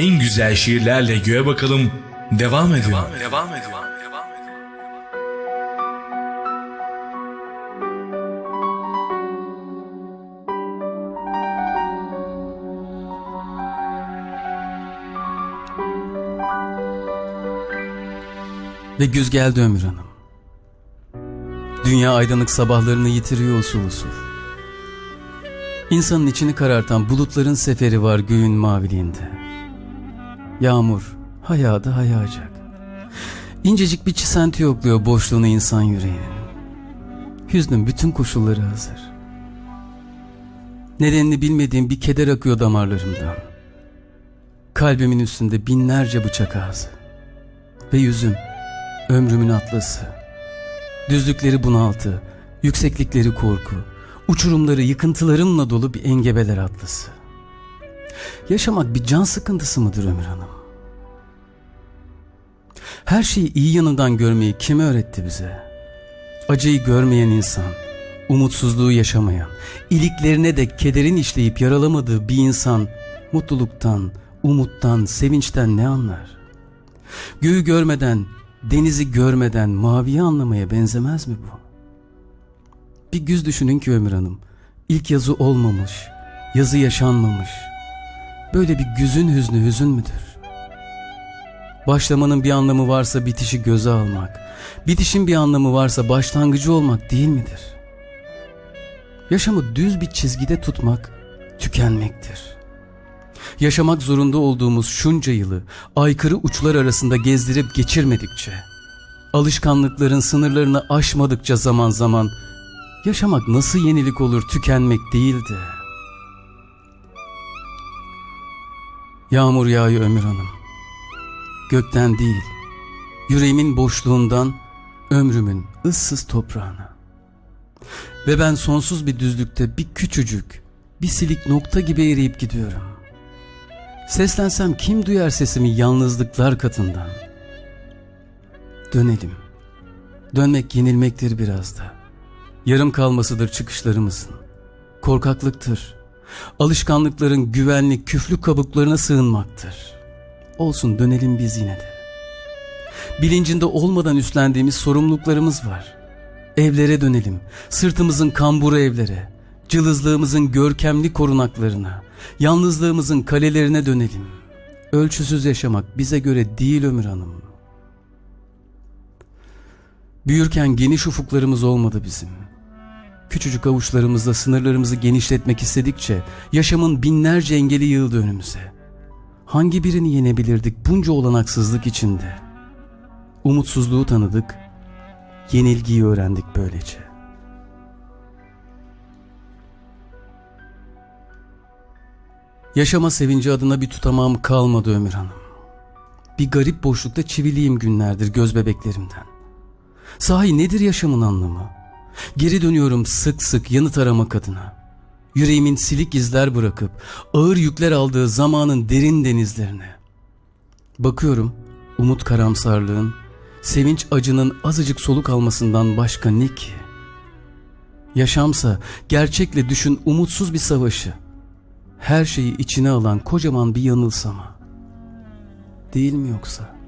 En güzel şiirlerle göğe bakalım. Devam ediyor. Devam, devam ediyor. Ve güz geldi Ömür Hanım. Dünya aydınlık sabahlarını yitiriyor usul usul. İnsanın içini karartan bulutların seferi var göğün maviliğinde. Yağmur hayadı hayacak. İncecik bir çisenti yokluyor boşluğunu insan yüreğinin. Hüznün bütün koşulları hazır. Nedenini bilmediğim bir keder akıyor damarlarımdan. Kalbimin üstünde binlerce bıçak ağzı. Ve yüzüm ömrümün atlası. Düzlükleri bunaltı, yükseklikleri korku, uçurumları yıkıntılarımla dolu bir engebeler atlası. Yaşamak bir can sıkıntısı mıdır Ömür Hanım? Her şeyi iyi yanından görmeyi kim öğretti bize? Acıyı görmeyen insan, umutsuzluğu yaşamayan, iliklerine de kederin işleyip yaralamadığı bir insan mutluluktan, umuttan, sevinçten ne anlar? Göğü görmeden, denizi görmeden maviyi anlamaya benzemez mi bu? Bir güz düşünün ki Ömür Hanım, ilk yazı olmamış, yazı yaşanmamış. Böyle bir güzün hüznü hüzün müdür? Başlamanın bir anlamı varsa bitişi göze almak, bitişin bir anlamı varsa başlangıcı olmak değil midir? Yaşamı düz bir çizgide tutmak tükenmektir. Yaşamak zorunda olduğumuz şunca yılı aykırı uçlar arasında gezdirip geçirmedikçe, alışkanlıkların sınırlarını aşmadıkça zaman zaman yaşamak nasıl yenilik olur tükenmek değildi. Yağmur yağıyor Ömür Hanım. Gökten değil, yüreğimin boşluğundan ömrümün ıssız toprağına. Ve ben sonsuz bir düzlükte bir küçücük, bir silik nokta gibi eriyip gidiyorum. Seslensem kim duyar sesimi yalnızlıklar katından? Dönelim. Dönmek yenilmektir biraz da. Yarım kalmasıdır çıkışlarımızın. Korkaklıktır. Alışkanlıkların güvenli küflü kabuklarına sığınmaktır. Olsun dönelim biz yine de. Bilincinde olmadan üstlendiğimiz sorumluluklarımız var. Evlere dönelim. Sırtımızın kamburu evlere. Cılızlığımızın görkemli korunaklarına. Yalnızlığımızın kalelerine dönelim. Ölçüsüz yaşamak bize göre değil Ömür Hanım. Büyürken geniş ufuklarımız olmadı bizim. Küçücük avuçlarımızla sınırlarımızı genişletmek istedikçe yaşamın binlerce engeli yığıldı önümüze. Hangi birini yenebilirdik bunca olanaksızlık içinde? Umutsuzluğu tanıdık, yenilgiyi öğrendik böylece. Yaşama sevinci adına bir tutamağım kalmadı Ömür Hanım. Bir garip boşlukta çiviliyim günlerdir göz bebeklerimden. Sahi nedir yaşamın anlamı? Geri dönüyorum sık sık yanıt aramak adına. Yüreğimin silik izler bırakıp ağır yükler aldığı zamanın derin denizlerine. Bakıyorum umut karamsarlığın, sevinç acının azıcık soluk almasından başka ne ki? Yaşamsa gerçekle düşün umutsuz bir savaşı. Her şeyi içine alan kocaman bir yanılsama. Değil mi yoksa?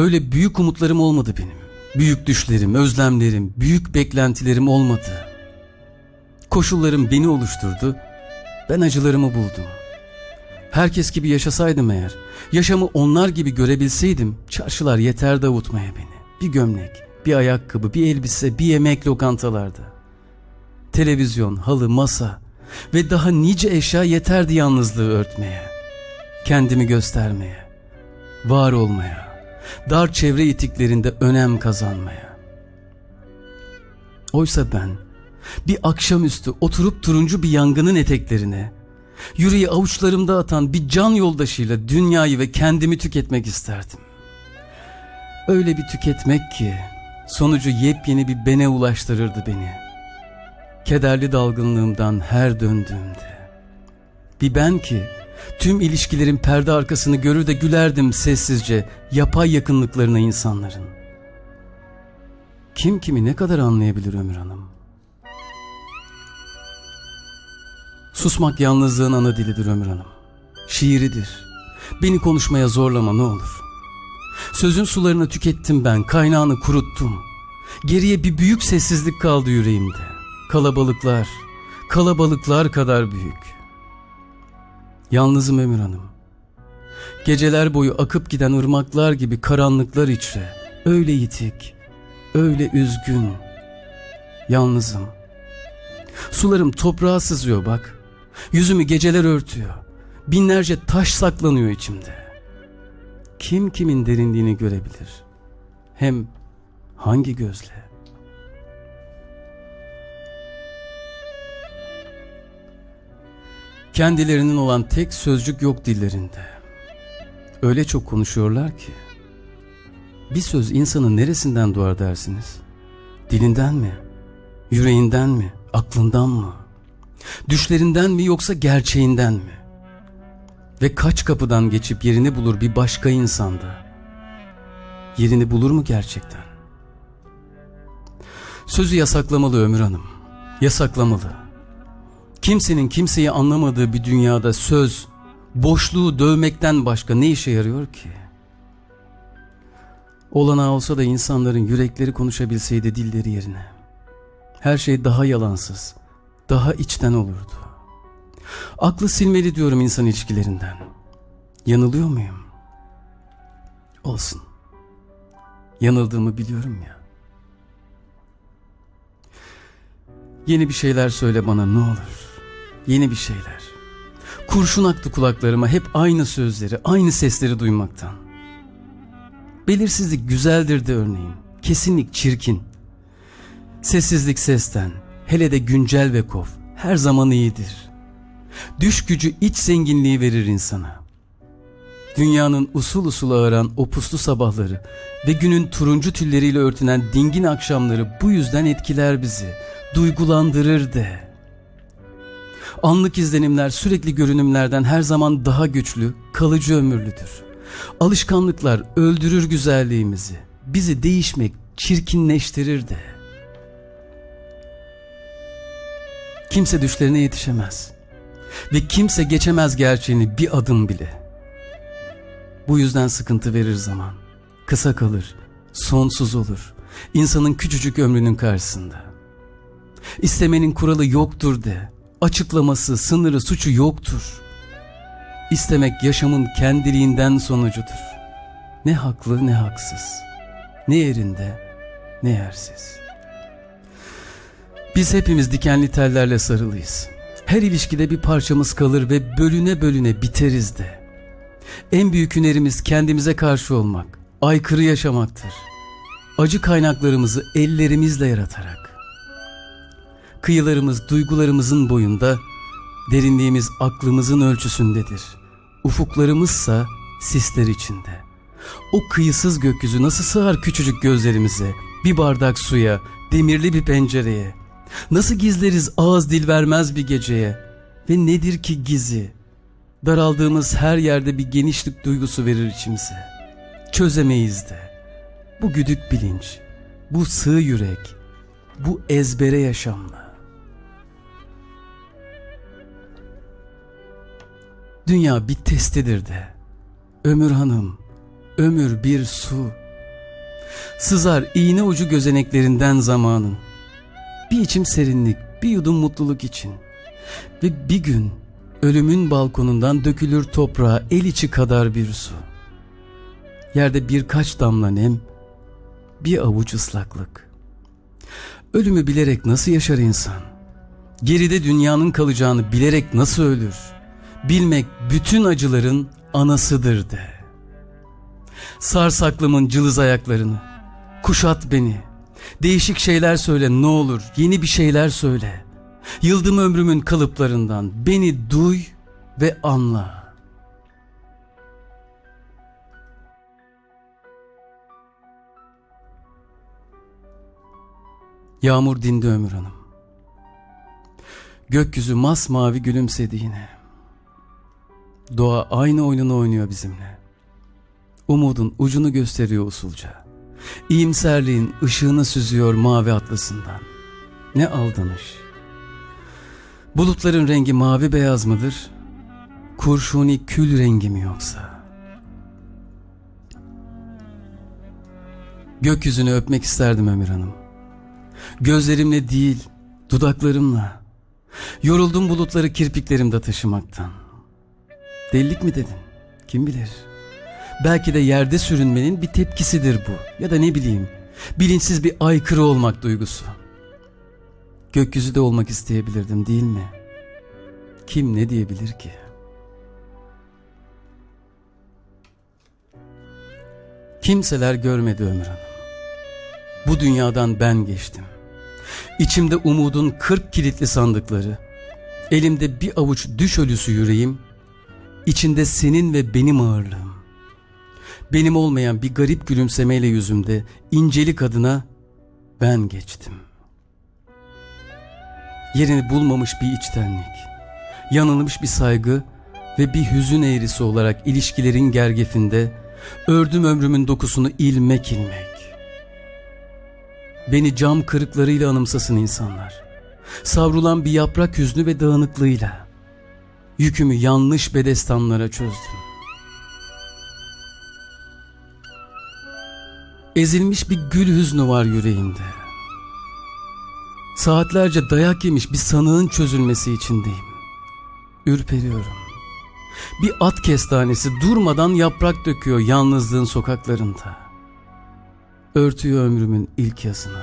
Öyle büyük umutlarım olmadı benim. Büyük düşlerim, özlemlerim, büyük beklentilerim olmadı. Koşullarım beni oluşturdu. Ben acılarımı buldum. Herkes gibi yaşasaydım eğer, yaşamı onlar gibi görebilseydim, çarşılar yeter davutmaya beni. Bir gömlek, bir ayakkabı, bir elbise, bir yemek lokantalarda. Televizyon, halı, masa ve daha nice eşya yeterdi yalnızlığı örtmeye. Kendimi göstermeye, var olmaya dar çevre itiklerinde önem kazanmaya. Oysa ben bir akşamüstü oturup turuncu bir yangının eteklerine, yüreği avuçlarımda atan bir can yoldaşıyla dünyayı ve kendimi tüketmek isterdim. Öyle bir tüketmek ki sonucu yepyeni bir bene ulaştırırdı beni. Kederli dalgınlığımdan her döndüğümde. Bir ben ki Tüm ilişkilerin perde arkasını görür de gülerdim sessizce yapay yakınlıklarına insanların. Kim kimi ne kadar anlayabilir Ömür Hanım? Susmak yalnızlığın ana dilidir Ömür Hanım. Şiiridir. Beni konuşmaya zorlama ne olur. Sözün sularını tükettim ben, kaynağını kuruttum. Geriye bir büyük sessizlik kaldı yüreğimde. Kalabalıklar, kalabalıklar kadar büyük. Yalnızım Ömür Hanım. Geceler boyu akıp giden ırmaklar gibi karanlıklar içre. Öyle yitik, öyle üzgün. Yalnızım. Sularım toprağa sızıyor bak. Yüzümü geceler örtüyor. Binlerce taş saklanıyor içimde. Kim kimin derinliğini görebilir? Hem hangi gözle? Kendilerinin olan tek sözcük yok dillerinde. Öyle çok konuşuyorlar ki. Bir söz insanın neresinden doğar dersiniz? Dilinden mi? Yüreğinden mi? Aklından mı? Düşlerinden mi yoksa gerçeğinden mi? Ve kaç kapıdan geçip yerini bulur bir başka insanda? Yerini bulur mu gerçekten? Sözü yasaklamalı Ömür Hanım. Yasaklamalı. Kimsenin kimseyi anlamadığı bir dünyada söz, boşluğu dövmekten başka ne işe yarıyor ki? Olanağı olsa da insanların yürekleri konuşabilseydi dilleri yerine. Her şey daha yalansız, daha içten olurdu. Aklı silmeli diyorum insan ilişkilerinden. Yanılıyor muyum? Olsun. Yanıldığımı biliyorum ya. Yeni bir şeyler söyle bana ne olur. Yeni bir şeyler. Kurşun aktı kulaklarıma hep aynı sözleri, aynı sesleri duymaktan. Belirsizlik güzeldir de örneğin. Kesinlik çirkin. Sessizlik sesten, hele de güncel ve kof her zaman iyidir. Düş gücü iç zenginliği verir insana. Dünyanın usul usul ağıran o puslu sabahları ve günün turuncu tülleriyle örtünen dingin akşamları bu yüzden etkiler bizi, duygulandırır de. Anlık izlenimler sürekli görünümlerden her zaman daha güçlü, kalıcı ömürlüdür. Alışkanlıklar öldürür güzelliğimizi. Bizi değişmek çirkinleştirir de. Kimse düşlerine yetişemez. Ve kimse geçemez gerçeğini bir adım bile. Bu yüzden sıkıntı verir zaman. Kısa kalır, sonsuz olur. İnsanın küçücük ömrünün karşısında. İstemenin kuralı yoktur de. Açıklaması, sınırı, suçu yoktur. İstemek yaşamın kendiliğinden sonucudur. Ne haklı ne haksız. Ne yerinde ne yersiz. Biz hepimiz dikenli tellerle sarılıyız. Her ilişkide bir parçamız kalır ve bölüne bölüne biteriz de. En büyük hünerimiz kendimize karşı olmak, aykırı yaşamaktır. Acı kaynaklarımızı ellerimizle yaratarak. Kıyılarımız duygularımızın boyunda, derinliğimiz aklımızın ölçüsündedir. Ufuklarımızsa sisler içinde. O kıyısız gökyüzü nasıl sığar küçücük gözlerimize, bir bardak suya, demirli bir pencereye? Nasıl gizleriz ağız dil vermez bir geceye? Ve nedir ki gizi? Daraldığımız her yerde bir genişlik duygusu verir içimize. Çözemeyiz de. Bu güdük bilinç, bu sığ yürek, bu ezbere yaşamla. Dünya bir testidir de. Ömür hanım, ömür bir su. Sızar iğne ucu gözeneklerinden zamanın. Bir içim serinlik, bir yudum mutluluk için. Ve bir gün ölümün balkonundan dökülür toprağa el içi kadar bir su. Yerde birkaç damla nem, bir avuç ıslaklık. Ölümü bilerek nasıl yaşar insan? Geride dünyanın kalacağını bilerek nasıl ölür? Bilmek bütün acıların anasıdır de. Sar saklımın cılız ayaklarını. Kuşat beni. Değişik şeyler söyle ne olur. Yeni bir şeyler söyle. Yıldım ömrümün kalıplarından. Beni duy ve anla. Yağmur dindi Ömür Hanım. Gökyüzü masmavi gülümsedi yine. Doğa aynı oyununu oynuyor bizimle. Umudun ucunu gösteriyor usulca. İyimserliğin ışığını süzüyor mavi atlasından. Ne aldanış. Bulutların rengi mavi beyaz mıdır? Kurşuni kül rengi mi yoksa? Gökyüzünü öpmek isterdim Ömür Hanım. Gözlerimle değil, dudaklarımla. Yoruldum bulutları kirpiklerimde taşımaktan. Delilik mi dedin? Kim bilir? Belki de yerde sürünmenin bir tepkisidir bu. Ya da ne bileyim, bilinçsiz bir aykırı olmak duygusu. Gökyüzü de olmak isteyebilirdim değil mi? Kim ne diyebilir ki? Kimseler görmedi Ömür Hanım. Bu dünyadan ben geçtim. İçimde umudun kırk kilitli sandıkları, elimde bir avuç düş ölüsü yüreğim, içinde senin ve benim ağırlığım. Benim olmayan bir garip gülümsemeyle yüzümde incelik adına ben geçtim. Yerini bulmamış bir içtenlik, yanılmış bir saygı ve bir hüzün eğrisi olarak ilişkilerin gergefinde ördüm ömrümün dokusunu ilmek ilmek. Beni cam kırıklarıyla anımsasın insanlar. Savrulan bir yaprak hüznü ve dağınıklığıyla. Yükümü yanlış bedestanlara çözdüm. Ezilmiş bir gül hüznü var yüreğimde. Saatlerce dayak yemiş bir sanığın çözülmesi içindeyim. Ürperiyorum. Bir at kestanesi durmadan yaprak döküyor yalnızlığın sokaklarında. Örtüyor ömrümün ilk yazını.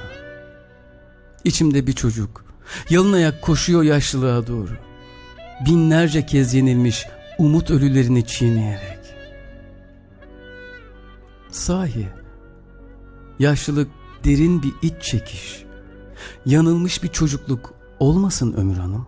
İçimde bir çocuk, yalın ayak koşuyor yaşlılığa doğru. Binlerce kez yenilmiş umut ölülerini çiğneyerek. Sahi, yaşlılık derin bir iç çekiş, yanılmış bir çocukluk olmasın Ömür Hanım?